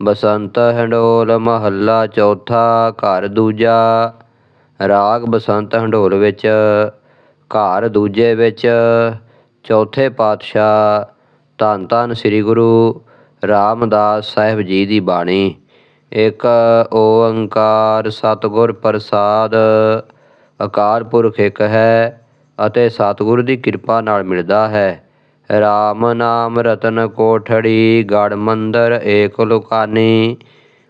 ਬਸੰਤ ਹੰਡੋਲ ਮਹੱਲਾ ਚੌਥਾ, ਘਰ ਦੂਜਾ। ਰਾਗ ਬਸੰਤ ਹੰਡੋਲ ਵਿੱਚ, ਘਰ ਦੂਜੇ ਵਿੱਚ। ਚੌਥੇ ਪਾਤਸ਼ਾਹ ਧੰਨ ਧੰਨ ਸ੍ਰੀ ਗੁਰੂ ਰਾਮਦਾਸ ਸਾਹਿਬ ਜੀ ਦੀ ਬਾਣੀ। ਇੱਕ ਓੰਕਾਰ ਸਤਿਗੁਰ ਪ੍ਰਸਾਦ, ਅਕਾਲ ਪੁਰਖ ਇੱਕ ਹੈ ਅਤੇ ਸਤਿਗੁਰ ਦੀ ਕਿਰਪਾ ਨਾਲ ਮਿਲਦਾ ਹੈ। ਰਾਮ ਨਾਮ ਰਤਨ ਕੋਠੜੀ, ਗੜ ਮੰਦਰ ਏਕ ਲੁਕਾਨੀ।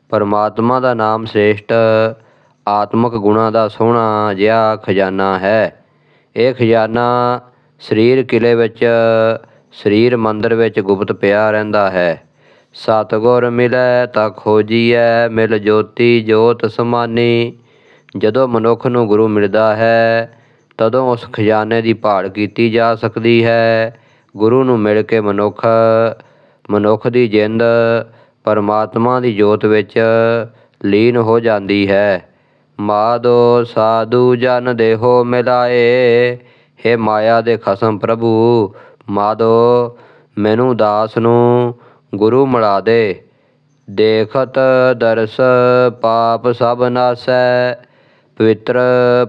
ਪਰਮਾਤਮਾ ਦਾ ਨਾਮ ਸ੍ਰੇਸ਼ਟ, ਆਤਮਿਕ ਗੁਣਾਂ ਦਾ ਸੋਹਣਾ ਜਿਹਾ ਖਜ਼ਾਨਾ ਹੈ। ਇਹ ਖਜ਼ਾਨਾ ਸਰੀਰ ਕਿਲੇ ਵਿੱਚ, ਸਰੀਰ ਮੰਦਰ ਵਿੱਚ ਗੁਪਤ ਪਿਆ ਰਹਿੰਦਾ ਹੈ। ਸਤਿਗੁਰ ਮਿਲੈ ਤਾਂ ਖੋਜੀਐ, ਮਿਲ ਜੋਤੀ ਜੋਤ ਸਮਾਨੀ। ਜਦੋਂ ਮਨੁੱਖ ਨੂੰ ਗੁਰੂ ਮਿਲਦਾ ਹੈ, ਤਦੋਂ ਉਸ ਖਜ਼ਾਨੇ ਦੀ ਭਾਲ ਕੀਤੀ ਜਾ ਸਕਦੀ ਹੈ। ਗੁਰੂ ਨੂੰ ਮਿਲ ਕੇ ਮਨੁੱਖ ਮਨੁੱਖ ਦੀ ਜਿੰਦ ਪਰਮਾਤਮਾ ਦੀ ਜੋਤ ਵਿੱਚ ਲੀਨ ਹੋ ਜਾਂਦੀ ਹੈ। ਮਾਦੋ ਸਾਧੂ ਜਨ ਦੇਹੋ ਮਿਲਾਏ हे ਮਾਇਆ ਦੇ ਖਸਮ ਪ੍ਰਭੂ, ਮਾਦੋ, ਮੈਨੂੰ ਦਾਸ ਨੂੰ ਗੁਰੂ ਮਿਲਾ ਦੇ। ਦੇਖਤ ਦਰਸ ਪਾਪ ਸਭ ਨਾਸੈ, ਪਵਿੱਤਰ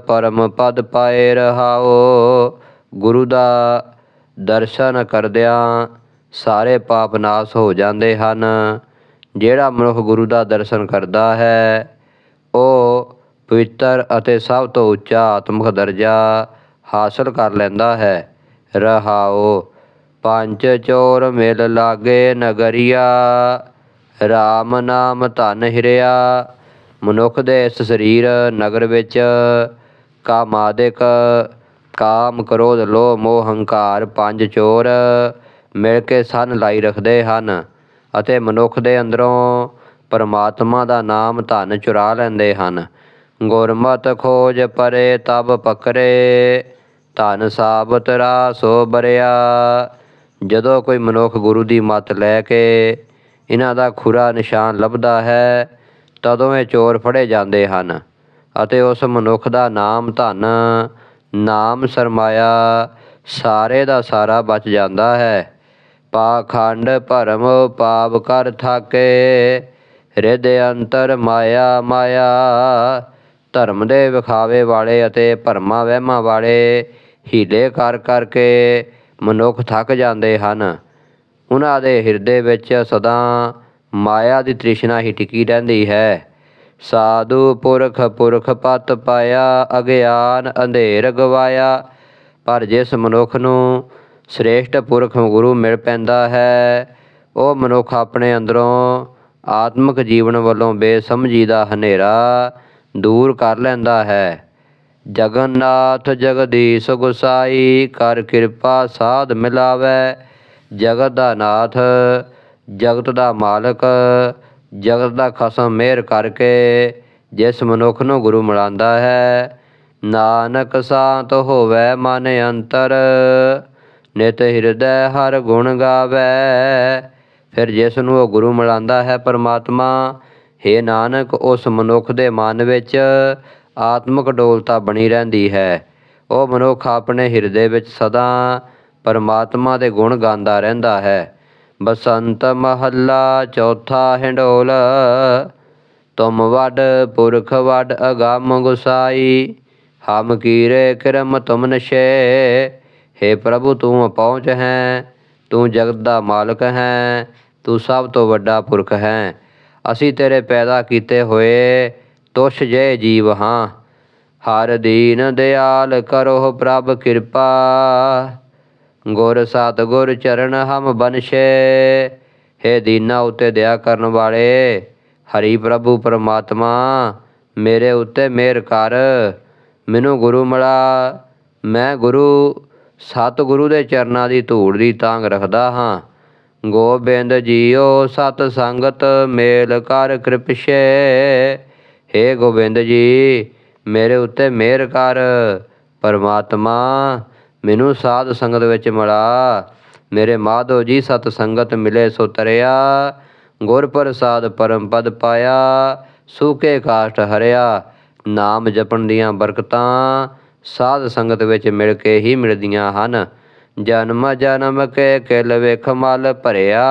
ਪਰਮ ਪਦ ਪਾਏ ਰਹਾਓ, ਗੁਰੂ ਦਾ ਦਰਸ਼ਨ ਕਰਦਿਆਂ ਸਾਰੇ ਪਾਪ ਨਾਸ ਹੋ ਜਾਂਦੇ ਹਨ। ਜਿਹੜਾ ਮਨੁੱਖ ਗੁਰੂ ਦਾ ਦਰਸ਼ਨ ਕਰਦਾ ਹੈ, ਉਹ ਪਵਿੱਤਰ ਅਤੇ ਸਭ ਤੋਂ ਉੱਚਾ ਆਤਮਿਕ ਦਰਜਾ ਹਾਸਲ ਕਰ ਲੈਂਦਾ ਹੈ। ਰਹਾਓ, ਪੰਜ ਚੋਰ ਮਿਲ ਲਾਗੇ ਨਗਰੀਆ RAM ਨਾਮ ਧਨ ਹਿਰਿਆ। ਮਨੁੱਖ ਦੇ ਇਸ ਸਰੀਰ ਨਗਰ ਵਿੱਚ ਕਾਮਾਦਿਕ ਕਾਮ ਕ੍ਰੋਧ, ਲੋਭ, ਮੋਹ, ਹੰਕਾਰ, ਪੰਜ ਚੋਰ ਮਿਲ ਕੇ ਸਨ ਲਾਈ ਰੱਖਦੇ ਹਨ ਅਤੇ ਮਨੁੱਖ ਦੇ ਅੰਦਰੋਂ ਪਰਮਾਤਮਾ ਦਾ ਨਾਮ ਧਨ ਚੁਰਾ ਲੈਂਦੇ ਹਨ। ਗੁਰਮਤ ਖੋਜ ਪਰੇ ਤਬ ਪਕਰੇ, ਧਨ ਸਾਬਤ ਰਾਸੋ ਬਰਿਆ। ਜਦੋਂ ਕੋਈ ਮਨੁੱਖ ਗੁਰੂ ਦੀ ਮੱਤ ਲੈ ਕੇ ਇਹਨਾਂ ਦਾ ਖੁਰਾ ਨਿਸ਼ਾਨ ਲੱਭਦਾ ਹੈ, ਤਦੋਂ ਇਹ ਚੋਰ ਫੜੇ ਜਾਂਦੇ ਹਨ ਅਤੇ ਉਸ ਮਨੁੱਖ ਦਾ ਨਾਮ ਧਨ ਨਾਮ ਸਰਮਾਇਆ, ਸਾਰੇ ਦਾ ਸਾਰਾ ਬਚ ਜਾਂਦਾ ਹੈ। ਪਾਖੰਡ ਭਰਮ ਪਾਪ ਕਰ ਥਾਕੇ ਹਿਰਦੇ ਅੰਤਰ ਮਾਇਆ ਮਾਇਆ। ਧਰਮ ਦੇ ਵਿਖਾਵੇ ਵਾਲੇ ਅਤੇ ਭਰਮਾਂ ਵਹਿਮਾਂ ਵਾਲੇ ਹੀਲੇ ਕਰ ਕਰਕੇ ਮਨੁੱਖ ਥੱਕ ਜਾਂਦੇ ਹਨ। ਉਹਨਾਂ ਦੇ ਹਿਰਦੇ ਵਿੱਚ ਸਦਾ ਮਾਇਆ ਦੀ ਤ੍ਰਿਸ਼ਨਾ ਹੀ ਟਿਕੀ ਰਹਿੰਦੀ ਹੈ। ਸਾਧੂ ਪੁਰਖ ਪੁਰਖ ਪਤ ਪਾਇਆ, ਅਗਿਆਨ ਅੰਧੇਰ ਗਵਾਇਆ। ਪਰ ਜਿਸ ਮਨੁੱਖ ਨੂੰ ਸ੍ਰੇਸ਼ਟ ਪੁਰਖ ਗੁਰੂ ਮਿਲ ਪੈਂਦਾ ਹੈ, ਉਹ ਮਨੁੱਖ ਆਪਣੇ ਅੰਦਰੋਂ ਆਤਮਿਕ ਜੀਵਨ ਵੱਲੋਂ ਬੇਸਮਝੀ ਦਾ ਹਨੇਰਾ ਦੂਰ ਕਰ ਲੈਂਦਾ ਹੈ। ਜਗਨਨਾਥ ਜਗਦੀਸ਼ ਗੁਸਾਈ ਕਰ ਕਿਰਪਾ ਸਾਧ ਮਿਲਾਵੇ। ਜਗਤ ਦਾ ਨਾਥ, ਜਗਤ ਦਾ ਮਾਲਕ ਜਗਤ ਦਾ ਖਸਮ ਮਿਹਰ ਕਰਕੇ ਜਿਸ ਮਨੁੱਖ ਨੂੰ ਗੁਰੂ ਮਿਲਾਂਦਾ ਹੈ, ਨਾਨਕ ਸਾਤ ਹੋਵੇ ਮਨ ਅੰਤਰ, ਨਿਤ ਹਿਰਦੈ ਹਰ ਗੁਣ ਗਾਵੇ। ਫਿਰ ਜਿਸ ਨੂੰ ਉਹ ਗੁਰੂ ਮਿਲਾਂਦਾ ਹੈ ਪਰਮਾਤਮਾ हे ਨਾਨਕ, ਉਸ ਮਨੁੱਖ ਦੇ ਮਨ ਵਿੱਚ ਆਤਮਿਕ ਡੋਲਤਾ ਬਣੀ ਰਹਿੰਦੀ ਹੈ। ਉਹ ਮਨੁੱਖ ਆਪਣੇ ਹਿਰਦੇ ਵਿੱਚ ਸਦਾ ਪਰਮਾਤਮਾ ਦੇ ਗੁਣ ਗਾਉਂਦਾ ਰਹਿੰਦਾ ਹੈ। ਬਸੰਤ ਮਹੱਲਾ ਚੌਥਾ ਹਿੰਡੋਲ, ਤੁਮ ਵੱਡ ਪੁਰਖ ਵੱਡ ਅਗੰਮ ਗੁਸਾਈ, ਹਮ ਕੀਰੇ ਕਿਰਮ ਤੁਮ ਨਸ਼ੇ हे ਪ੍ਰਭੂ ਤੂੰ ਪਹੁੰਚ ਹੈ, ਤੂੰ ਜਗਤ ਦਾ ਮਾਲਕ ਹੈ, ਤੂੰ ਸਭ ਤੋਂ ਵੱਡਾ ਪੁਰਖ ਹੈ। ਅਸੀਂ ਤੇਰੇ ਪੈਦਾ ਕੀਤੇ ਹੋਏ ਤੁਛ ਜੇ ਜੀਵ ਹਾਂ। ਹਰ ਦੀਨ ਦਿਆਲ ਕਰੋ ਪ੍ਰਭ ਕਿਰਪਾ। ਗੁਰ ਸਤ ਗੁਰ ਚਰਨ ਹਮ ਬਨਸ਼ੇ ਹੈ ਦੀਨਾ ਉਤੇ ਦਇਆ ਕਰਨ ਵਾਲੇ, ਹਰੀ ਪ੍ਰਭੂ ਪਰਮਾਤਮਾ, ਮੇਰੇ ਉੱਤੇ ਮਿਹਰ ਕਰ। ਮੈਨੂੰ ਗੁਰੂ ਮਿਲਾ, ਮੈਂ ਗੁਰੂ, ਸਤ ਗੁਰੂ ਦੇ ਚਰਨਾਂ ਦੀ ਧੂੜ ਦੀ ਤਾਂਗ ਰੱਖਦਾ ਹਾਂ। ਗੋਬਿੰਦ ਜੀਓ ਸਤ ਸੰਗਤ ਮੇਲ ਕਰ ਕਿਰਪਸ਼ੇ, ਹੇ ਗੋਬਿੰਦ ਜੀ, ਮੇਰੇ ਉੱਤੇ ਮਿਹਰ ਕਰ। ਪਰਮਾਤਮਾ ਮੈਨੂੰ ਸਾਧ ਸੰਗਤ ਵਿੱਚ ਮਿਲਾ। ਮੇਰੇ ਮਾਧੋ ਜੀ ਸਤ ਸੰਗਤ ਮਿਲੇ ਸੋ ਤਰਿਆ। ਗੁਰ ਪ੍ਰਸਾਦ ਪਰਮ ਪਦ ਪਾਇਆ, ਸੂਕੇ ਕਾਸ਼ਟ ਹਰਿਆ। ਨਾਮ ਜਪਣ ਦੀਆਂ ਬਰਕਤਾਂ ਸਾਧ ਸੰਗਤ ਵਿੱਚ ਮਿਲ ਕੇ ਹੀ ਮਿਲਦੀਆਂ ਹਨ। ਜਨਮ ਜਨਮ ਕੇ ਕਿਲ ਵੇਖ ਮਲ ਭਰਿਆ।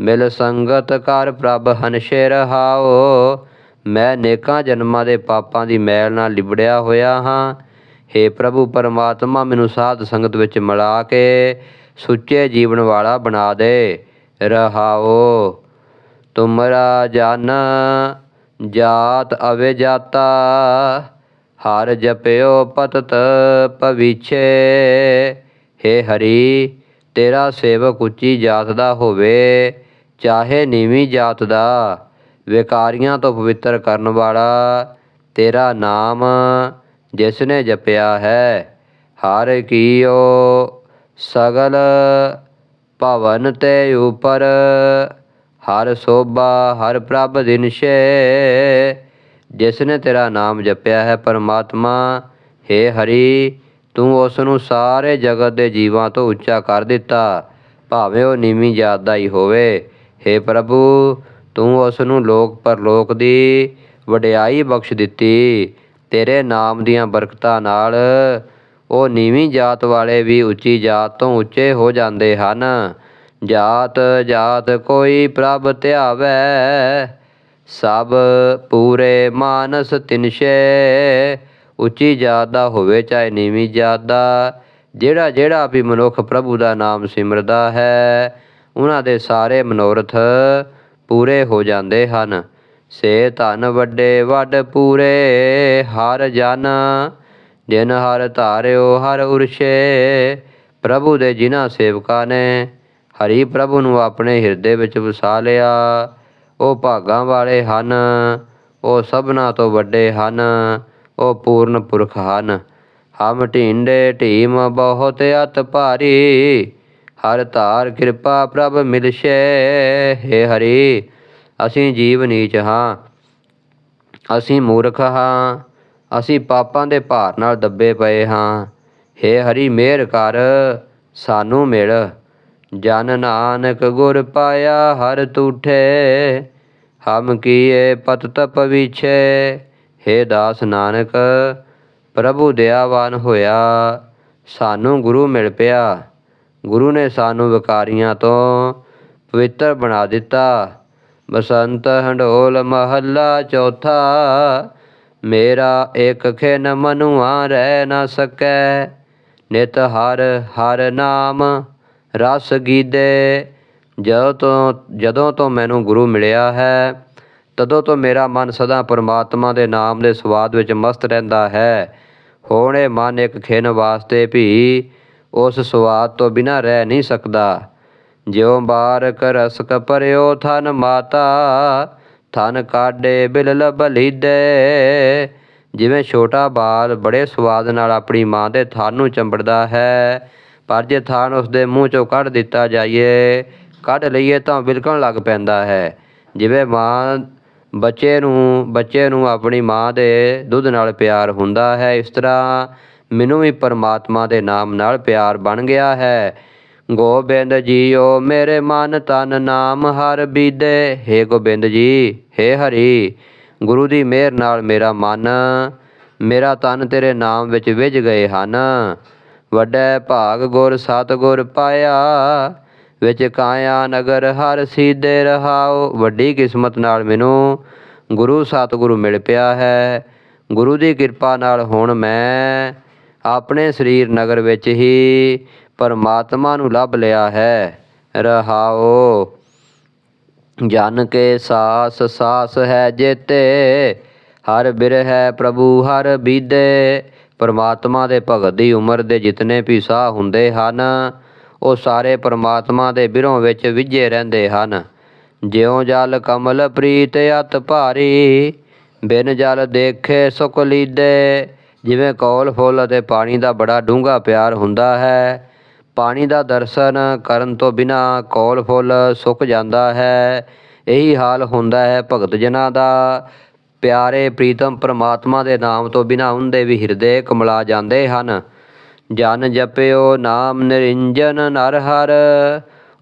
ਮਿਲ ਸੰਗਤ ਕਰ ਪ੍ਰਭ ਹਨਸ਼ੇ ਰਹਾਓ ਮੈਂ ਨੇਕਾਂ ਜਨਮਾਂ ਦੇ ਪਾਪਾਂ ਦੀ ਮੈਲ ਨਾਲ ਲਿਬੜਿਆ ਹੋਇਆ ਹਾਂ। ਹੇ ਪ੍ਰਭੂ ਪਰਮਾਤਮਾ, ਮੈਨੂੰ ਸਾਧ ਸੰਗਤ ਵਿੱਚ ਮਿਲਾ ਕੇ ਸੁੱਚੇ ਜੀਵਨ ਵਾਲਾ ਬਣਾ ਦੇ, ਰਹਾਓ। ਤੁਮਰਾ ਜਨ ਜਾਤ ਅਵੇ ਜਾਤਾ ਹਰ ਜਪਿਓ ਪਤਤ ਭਵਿਛੇ। ਹੇ ਹਰੀ, ਤੇਰਾ ਸੇਵਕ ਉੱਚੀ ਜਾਤ ਦਾ ਹੋਵੇ, ਚਾਹੇ ਨੀਵੀਂ ਜਾਤ ਦਾ। ਵਿਕਾਰੀਆਂ ਤੋਂ ਪਵਿੱਤਰ ਕਰਨ ਵਾਲਾ ਤੇਰਾ ਨਾਮ ਜਿਸ ਨੇ ਜਪਿਆ ਹੈ, ਹਰ ਕੀਓ ਸਗਲ ਭਵਨ ਤੇ ਉਪਰ। ਹਰ ਸੋਭਾ, ਹਰ ਪ੍ਰਭ ਦਿਨ ਦਿਨਸ਼ੇ ਜਿਸ ਨੇ ਤੇਰਾ ਨਾਮ ਜਪਿਆ ਹੈ ਪਰਮਾਤਮਾ हे ਹਰੀ, ਤੂੰ ਉਸ ਨੂੰ ਸਾਰੇ ਜਗਤ ਦੇ ਜੀਵਾਂ ਤੋਂ ਉੱਚਾ ਕਰ ਦਿੱਤਾ। ਭਾਵੇਂ ਉਹ ਨੀਵੀਂ ਜਾਤ ਦਾ ਹੀ ਹੋਵੇ। हे ਪ੍ਰਭੂ, ਤੂੰ ਉਸ ਨੂੰ ਲੋਕ ਪਰਲੋਕ ਦੀ ਵਡਿਆਈ ਬਖਸ਼ ਦਿੱਤੀ। ਤੇਰੇ ਨਾਮ ਦੀਆਂ ਬਰਕਤਾਂ ਨਾਲ ਉਹ ਨੀਵੀਂ ਜਾਤ ਵਾਲੇ ਵੀ ਉੱਚੀ ਜਾਤ ਤੋਂ ਉੱਚੇ ਹੋ ਜਾਂਦੇ ਹਨ। ਜਾਤ ਜਾਤ ਕੋਈ ਪ੍ਰਭ ਧਿਆਵੈ, ਸਭ ਪੂਰੇ ਮਾਨਸ ਤਿਨਸ਼ੇ। ਉੱਚੀ ਜਾਤ ਦਾ ਹੋਵੇ ਚਾਹੇ ਨੀਵੀਂ ਜਾਤ ਦਾ, ਜਿਹੜਾ ਜਿਹੜਾ ਵੀ ਮਨੁੱਖ ਪ੍ਰਭੂ ਦਾ ਨਾਮ ਸਿਮਰਦਾ ਹੈ, ਉਹਨਾਂ ਦੇ ਸਾਰੇ ਮਨੋਰਥ ਪੂਰੇ ਹੋ ਜਾਂਦੇ ਹਨ। ਸੇ ਧਨ ਵੱਡੇ ਵੱਡ ਪੂਰੇ, ਹਰ ਜਨ ਜਿਨ ਹਰ ਧਾਰਿਓ ਹਰ ਉਰਸ਼ੇ ਪ੍ਰਭੂ ਦੇ ਜਿਨ੍ਹਾਂ ਸੇਵਕਾਂ ਨੇ ਹਰੀ ਪ੍ਰਭੂ ਨੂੰ ਆਪਣੇ ਹਿਰਦੇ ਵਿੱਚ ਵਸਾ ਲਿਆ। ਉਹ ਭਾਗਾਂ ਵਾਲੇ ਹਨ, ਉਹ ਸਭਨਾ ਤੋਂ ਵੱਡੇ ਹਨ, ਉਹ ਪੂਰਨ ਪੁਰਖ ਹਨ। ਹਮ ਢੀਂਡੇ ਢੀਮ ਬਹੁਤ ਅਤ ਭਾਰੀ, ਹਰ ਧਾਰ ਕਿਰਪਾ ਪ੍ਰਭ ਮਿਲਸ਼ੇ ਹੇ ਹਰੀ ਅਸੀਂ ਜੀਵ ਨੀਚ ਹਾਂ। ਅਸੀਂ ਮੂਰਖ ਹਾਂ। ਅਸੀਂ ਪਾਪਾਂ ਦੇ ਭਾਰ ਨਾਲ ਦੱਬੇ ਪਏ ਹਾਂ। ਹੇ ਹਰੀ ਮਿਹਰ ਕਰ, ਸਾਨੂੰ ਮਿਲ। ਜਨ ਨਾਨਕ ਗੁਰ ਪਾਇਆ ਹਰ ਤੂਠੇ। ਹਮ ਕੀਏ ਪਤ ਤਪ ਵਿਛੇ। ਹੇ ਦਾਸ ਨਾਨਕ, ਪ੍ਰਭੂ ਦਇਆਵਾਨ ਹੋਇਆ। ਸਾਨੂੰ ਗੁਰੂ ਮਿਲ ਪਿਆ। ਗੁਰੂ ਨੇ ਸਾਨੂੰ ਵਿਕਾਰੀਆਂ ਤੋਂ ਪਵਿੱਤਰ ਬਣਾ ਦਿੱਤਾ। ਬਸੰਤ ਹੰਡੋਲ ਮਹੱਲਾ ਚੌਥਾ, ਮੇਰਾ ਇੱਕ ਖਿਨ ਮਨੁਆ ਰਹਿ ਨਾ ਸਕੈ। ਨਿਤ ਹਰ ਹਰ ਨਾਮ ਰਸ ਗੀਦੇ। ਜਦੋਂ ਤੋਂ ਜਦੋਂ ਤੋਂ ਮੈਨੂੰ ਗੁਰੂ ਮਿਲਿਆ ਹੈ, ਤਦੋਂ ਤੋਂ ਮੇਰਾ ਮਨ ਸਦਾ ਪਰਮਾਤਮਾ ਦੇ ਨਾਮ ਦੇ ਸਵਾਦ ਵਿੱਚ ਮਸਤ ਰਹਿੰਦਾ ਹੈ। ਹੁਣ ਮਨ ਇੱਕ ਖਿਨ ਵਾਸਤੇ ਵੀ ਉਸ ਸਵਾਦ ਤੋਂ ਬਿਨਾਂ ਰਹਿ ਨਹੀਂ ਸਕਦਾ। ਜਿਉ ਬਾਰਕ ਰਸਕ ਪਰਿਓ ਥਨ ਮਾਤਾ, ਥਨ ਕਾਡੇ ਬਿਲਲ ਬਲੀਦੇ। ਜਿਵੇਂ ਛੋਟਾ ਬਾਲ ਬੜੇ ਸਵਾਦ ਨਾਲ ਆਪਣੀ ਮਾਂ ਦੇ ਥਨ ਨੂੰ ਚੰਬੜਦਾ ਹੈ, ਪਰ ਜੇ ਥਾਨ ਉਸ ਦੇ ਮੂੰਹ ਚੋਂ ਕੱਢ ਦਿੱਤਾ ਜਾਈਏ, ਕੱਢ ਲਈਏ ਤਾਂ ਬਿਲਕਣ ਲੱਗ ਪੈਂਦਾ ਹੈ। ਜਿਵੇਂ ਮਾਂ ਬੱਚੇ ਨੂੰ ਬੱਚੇ ਨੂੰ ਆਪਣੀ ਮਾਂ ਦੇ ਦੁੱਧ ਨਾਲ ਪਿਆਰ ਹੁੰਦਾ ਹੈ, ਇਸ ਤਰ੍ਹਾਂ ਮੈਨੂੰ ਵੀ ਪਰਮਾਤਮਾ ਦੇ ਨਾਮ ਨਾਲ ਪਿਆਰ ਬਣ ਗਿਆ ਹੈ। ਗੋਬਿੰਦ ਜੀਓ, ਮੇਰੇ ਮਨ ਤਨ ਨਾਮ ਹਰ ਬੀਦੇ ਹੇ ਗੋਬਿੰਦ ਜੀ, ਹੇ ਹਰੀ, ਗੁਰੂ ਦੀ ਮਿਹਰ ਨਾਲ ਮੇਰਾ ਮਨ, ਮੇਰਾ ਤਨ ਤੇਰੇ ਨਾਮ ਵਿੱਚ ਵਿਝ ਗਏ ਹਨ। ਵੱਡੇ ਭਾਗ ਗੁਰ ਸਤਿਗੁਰ ਪਾਇਆ, ਵਿੱਚ ਕਾਇਆ ਨਗਰ ਹਰ ਸੀਦੇ ਰਹਾਓ। ਵੱਡੀ ਕਿਸਮਤ ਨਾਲ ਮੈਨੂੰ ਗੁਰੂ ਸਤਿਗੁਰੂ ਮਿਲ ਪਿਆ ਹੈ। ਗੁਰੂ ਦੀ ਕਿਰਪਾ ਨਾਲ ਹੁਣ ਮੈਂ ਆਪਣੇ ਸਰੀਰ ਨਗਰ ਵਿੱਚ ਹੀ ਪਰਮਾਤਮਾ ਨੂੰ ਲੱਭ ਲਿਆ ਹੈ। ਰਹਾਓ। ਜਨ ਕੇ ਸਾਸ ਸਾਸ ਹੈ ਜੇਤੇ। ਹਰ ਬਿਰਹਿ ਪ੍ਰਭੂ, ਹਰ ਬੀਦੇ ਪਰਮਾਤਮਾ ਦੇ ਭਗਤ ਦੀ ਉਮਰ ਦੇ ਜਿਤਨੇ ਵੀ ਸਾਹ ਹੁੰਦੇ ਹਨ, ਉਹ ਸਾਰੇ ਪਰਮਾਤਮਾ ਦੇ ਬਿਰੋਂ ਵਿੱਚ ਵਿਝੇ ਰਹਿੰਦੇ ਹਨ। ਜਿਉ ਜਲ ਕਮਲ ਪ੍ਰੀਤ ਅਤ ਭਾਰੀ, ਬਿਨ ਜਲ ਦੇਖੇ ਸੁਖ ਲੀਦੇ। ਜਿਵੇਂ ਕੌਲ ਫੁੱਲ ਅਤੇ ਪਾਣੀ ਦਾ ਬੜਾ ਡੂੰਘਾ ਪਿਆਰ ਹੁੰਦਾ ਹੈ ਪਾਣੀ ਦਾ ਦਰਸ਼ਨ ਕਰਨ ਤੋਂ ਬਿਨਾਂ ਕੋਲ ਫੁੱਲ ਸੁੱਕ ਜਾਂਦਾ ਹੈ। ਇਹੀ ਹਾਲ ਹੁੰਦਾ ਹੈ ਭਗਤ ਜਨਾਂ ਦਾ। ਪਿਆਰੇ ਪ੍ਰੀਤਮ ਪ੍ਰਮਾਤਮਾ ਦੇ ਨਾਮ ਤੋਂ ਬਿਨਾਂ ਉਹਦੇ ਵੀ ਹਿਰਦੇ ਕਮਲਾ ਜਾਂਦੇ ਹਨ। ਜਨ ਜਪਿਓ ਨਾਮ ਨਿਰੰਜਨ ਨਰ ਹਰ,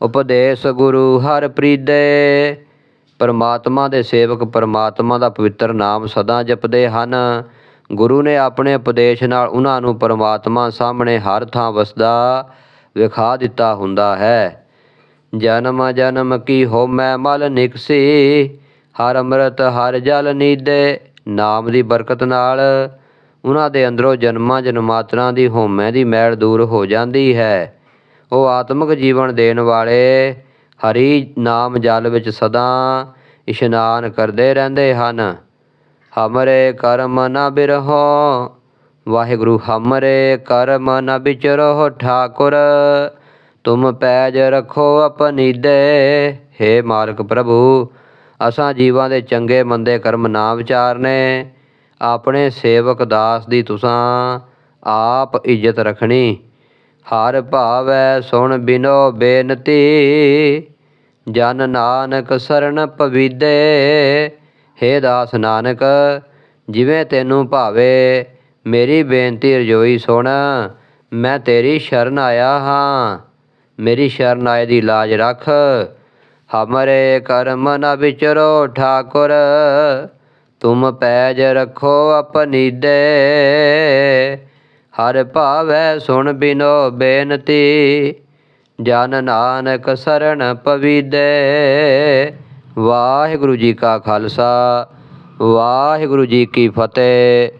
ਉਪਦੇਸ਼ ਗੁਰੂ ਹਰ ਪ੍ਰੀਦੇ ਪਰਮਾਤਮਾ ਦੇ ਸੇਵਕ ਪਰਮਾਤਮਾ ਦਾ ਪਵਿੱਤਰ ਨਾਮ ਸਦਾ ਜਪਦੇ ਹਨ। ਗੁਰੂ ਨੇ ਆਪਣੇ ਉਪਦੇਸ਼ ਨਾਲ ਉਹਨਾਂ ਨੂੰ ਪਰਮਾਤਮਾ ਸਾਹਮਣੇ ਹਰ ਥਾਂ ਵਸਦਾ। ਵਿਖਾ ਦਿੱਤਾ ਹੁੰਦਾ ਹੈ। ਜਨਮ ਜਨਮ ਕੀ ਹੋਮੈ ਮਲ ਨਿਕਸੀ, ਹਰ ਅੰਮ੍ਰਿਤ, ਹਰ ਜਲ ਨੀਦੇ। ਨਾਮ ਦੀ ਬਰਕਤ ਨਾਲ ਉਹਨਾਂ ਦੇ ਅੰਦਰੋਂ ਜਨਮਾਂ, ਜਨਮਾਤਰਾਂ ਦੀ ਹੋਮੈ ਦੀ ਮੈਲ ਦੂਰ ਹੋ ਜਾਂਦੀ ਹੈ। ਉਹ ਆਤਮਿਕ ਜੀਵਨ ਦੇਣ ਵਾਲੇ ਹਰੀ ਨਾਮ ਜਲ ਵਿੱਚ ਸਦਾ ਇਸ਼ਨਾਨ ਕਰਦੇ ਰਹਿੰਦੇ ਹਨ। ਹਮਰੇ ਕਰਮ ਨਾ ਬਿਰਹੋ ਵਾਹਿਗੁਰੂ, ਹਮਰੇ ਕਰਮ ਨ ਵਿਚਰੋ ਠਾਕੁਰ, ਤੁਮ ਪੈਜ ਰੱਖੋ ਆਪਨੀ ਦੇ। ਹੇ ਮਾਲਕ ਪ੍ਰਭੂ, ਅਸਾਂ ਜੀਵਾਂ ਦੇ ਚੰਗੇ ਮੰਦੇ ਕਰਮ ਨਾ ਵਿਚਾਰਨੇ। ਆਪਣੇ ਸੇਵਕ ਦਾਸ ਦੀ ਤੁਸਾਂ ਆਪ ਇੱਜ਼ਤ ਰੱਖਣੀ। ਹਰ ਭਾਵੈ ਸੁਣ ਬਿਨੋ ਬੇਨਤੀ, ਜਨ ਨਾਨਕ ਸਰਣ ਪਵੀਦੇ। ਹੇ ਦਾਸ ਨਾਨਕ, ਜਿਵੇਂ ਤੈਨੂੰ ਭਾਵੇ ਮੇਰੀ ਬੇਨਤੀ ਰਜੋਈ ਸੁਣ, ਮੈਂ ਤੇਰੀ ਸ਼ਰਨ ਆਇਆ ਹਾਂ। ਮੇਰੀ ਸ਼ਰਨ ਆਏ ਦੀ ਲਾਜ ਰੱਖ। ਹਮਰੇ ਕਰਮ ਨ ਵਿਚਰੋ ਠਾਕੁਰ, ਤੁਮ ਪੈਜ ਰੱਖੋ ਆਪਣੀ ਦੇ ਹਰ ਭਾਵੈ ਸੁਣ ਬਿਨੋ ਬੇਨਤੀ, ਜਨ ਨਾਨਕ ਸਰਣ ਪਵੀਦੇ। ਵਾਹਿਗੁਰੂ ਜੀ ਕਾ ਖਾਲਸਾ, ਵਾਹਿਗੁਰੂ ਜੀ ਕੀ ਫਤਿਹ।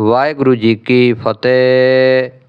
ਵਾਹਿਗੁਰੂ ਜੀ ਕੀ ਫਤਿਹ।